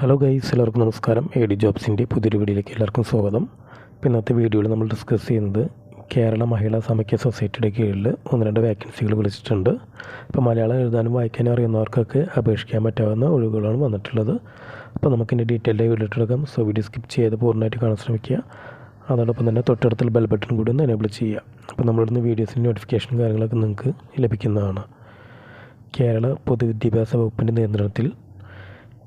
Hello guys എല്ലാവർക്കും നമസ്കാരം. A D ജോബ്സിന്റെ പുതിയൊരു വീഡിയോയിലേക്ക് എല്ലാവർക്കും സ്വാഗതം. ഇപ്പോൾ ഇന്നത്തെ വീഡിയോയിൽ നമ്മൾ ഡിസ്കസ് ചെയ്യുന്നത് കേരള മഹിളാ സമക്യ സൊസൈറ്റിയുടെ കീഴിൽ ഒന്ന് രണ്ട് വേക്കൻസികൾ വിളിച്ചിട്ടുണ്ട്. അപ്പോൾ മലയാളം എഴുതാനും വായിക്കാനും അറിയുന്നവർക്കൊക്കെ അപേക്ഷിക്കാൻ പറ്റാവുന്ന ഒഴിവുകളാണ് വന്നിട്ടുള്ളത്. അപ്പോൾ നമുക്കിന്റെ ഡീറ്റെയിൽഡ് വീഡിയോ എടുക്കാം. സോ വീഡിയോ സ്കിപ്പ് ചെയ്ത് പൂർണമായിട്ട് കാണാൻ ശ്രമിക്കുക. അതോടൊപ്പം തന്നെ തൊട്ടടുത്തുള്ള ബെൽ ബട്ടൺ കൂടി ഒന്ന് എനേബിൾ ചെയ്യുക. അപ്പോൾ നമ്മളിടുന്ന വീഡിയോസിന്റെ നോട്ടിഫിക്കേഷനും കാര്യങ്ങളൊക്കെ നിങ്ങൾക്ക് ലഭിക്കുന്നതാണ്. കേരള പൊതുവിദ്യാഭ്യാസ വകുപ്പിന്റെ നിയന്ത്രണത്തിൽ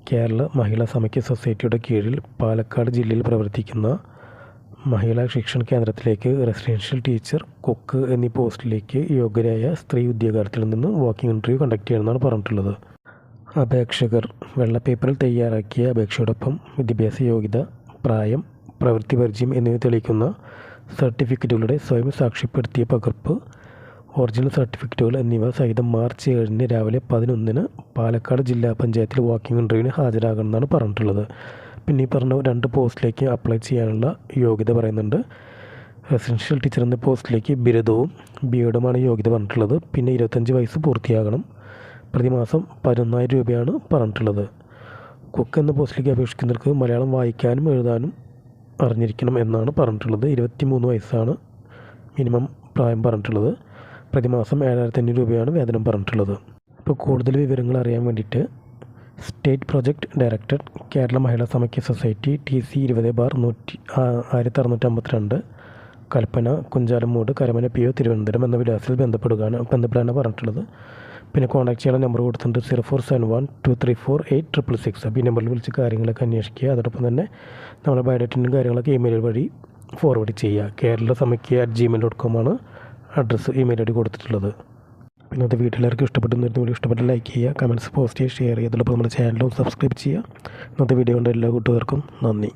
കേരള മഹിളാ സമാഖ്യ സൊസൈറ്റിയുടെ കീഴിൽ പാലക്കാട് ജില്ലയിൽ പ്രവർത്തിക്കുന്ന മഹിളാ ശിക്ഷണ കേന്ദ്രത്തിലേക്ക് റെസിഡൻഷ്യൽ ടീച്ചർ കുക്ക് എന്നീ പോസ്റ്റിലേക്ക് യോഗ്യരായ സ്ത്രീ ഉദ്യോഗാർത്ഥികളിൽ നിന്ന് വാക്കിംഗ് ഇന്റർവ്യൂ കണ്ടക്ട് ചെയ്യണമെന്നാണ് പറഞ്ഞിട്ടുള്ളത്. അപേക്ഷകർ വെള്ളപ്പേപ്പറിൽ തയ്യാറാക്കിയ അപേക്ഷയോടൊപ്പം വിദ്യാഭ്യാസ യോഗ്യത പ്രായം പ്രവൃത്തി പരിചയം എന്നിവ തെളിയിക്കുന്ന സർട്ടിഫിക്കറ്റുകളുടെ സ്വയം സാക്ഷ്യപ്പെടുത്തിയ പകർപ്പ് ഒറിജിനൽ സർട്ടിഫിക്കറ്റുകൾ എന്നിവ സഹിതം മാർച്ച് ഏഴിന് രാവിലെ പതിനൊന്നിന് പാലക്കാട് ജില്ലാ പഞ്ചായത്തിൽ വാക്കിംഗ് ഇന്റർവ്യൂവിന് ഹാജരാകണമെന്നാണ് പറഞ്ഞിട്ടുള്ളത്. പിന്നെ ഈ പറഞ്ഞ രണ്ട് പോസ്റ്റിലേക്ക് അപ്ലൈ ചെയ്യാനുള്ള യോഗ്യത പറയുന്നുണ്ട്. റെസിഡൻഷ്യൽ ടീച്ചർ എന്ന പോസ്റ്റിലേക്ക് ബിരുദവും ബി എഡുമാണ് യോഗ്യത പറഞ്ഞിട്ടുള്ളത്. പിന്നെ ഇരുപത്തഞ്ച് വയസ്സ് പൂർത്തിയാകണം. പ്രതിമാസം പതിനൊന്നായിരം രൂപയാണ് പറഞ്ഞിട്ടുള്ളത്. കുക്ക് എന്ന പോസ്റ്റിലേക്ക് അപേക്ഷിക്കുന്നവർക്ക് മലയാളം വായിക്കാനും എഴുതാനും അറിഞ്ഞിരിക്കണം എന്നാണ് പറഞ്ഞിട്ടുള്ളത്. ഇരുപത്തി മൂന്ന് വയസ്സാണ് മിനിമം പ്രായം പറഞ്ഞിട്ടുള്ളത്. പ്രതിമാസം ഏഴായിരത്തി അഞ്ഞൂറ് രൂപയാണ് വേതനം പറഞ്ഞിട്ടുള്ളത്. അപ്പോൾ കൂടുതൽ വിവരങ്ങൾ അറിയാൻ വേണ്ടിയിട്ട് state project director Kerala Mahila Samakhya society T C ഇരുപത് ബാർ നൂറ്റി ആയിരത്തി അറുന്നൂറ്റി അമ്പത്തിരണ്ട് കൽപ്പന കുഞ്ചാലമൂട് കരമന പി ഒ തിരുവനന്തപുരം എന്ന വിലാസത്തിൽ ബന്ധപ്പെടുകയാണ് ബന്ധപ്പെടാനാണ് പറഞ്ഞിട്ടുള്ളത്. പിന്നെ കോൺടാക്ട് ചെയ്യാൻ നമ്പർ കൊടുത്തിട്ടുണ്ട് zero four seven one two three four eight triple six. അപ്പോൾ ഈ നമ്പറിൽ വിളിച്ച് കാര്യങ്ങളൊക്കെ അന്വേഷിക്കുക. അതോടൊപ്പം തന്നെ നമ്മുടെ ബയോഡേറ്റിന്റെ കാര്യങ്ങളൊക്കെ ഇമെയിൽ വഴി ഫോർവേഡ് ചെയ്യുക. കേരള സമയ്ക്ക് അറ്റ് ജിമെയിൽ ഡോട്ട് കോമാണ് അഡ്രസ്സ് ഇമെയിൽ ഐ ഡി കൊടുത്തിട്ടുള്ളത്. പിന്നെ അത് വീട്ടിലേക്ക് ഇഷ്ടപ്പെട്ടു വീഡിയോ ഇഷ്ടപ്പെട്ട ലൈക്ക് ചെയ്യുക കമന്റ്സ് പോസ്റ്റ് ചെയ്യുക ഷെയർ ചെയ്യുക. അതോടൊപ്പം നമ്മുടെ ചാനലും സബ്സ്ക്രൈബ് ചെയ്യുക. ഇന്നത്തെ വീഡിയോ കൊണ്ട് എല്ലാ കൂട്ടുകാർക്കും നന്ദി.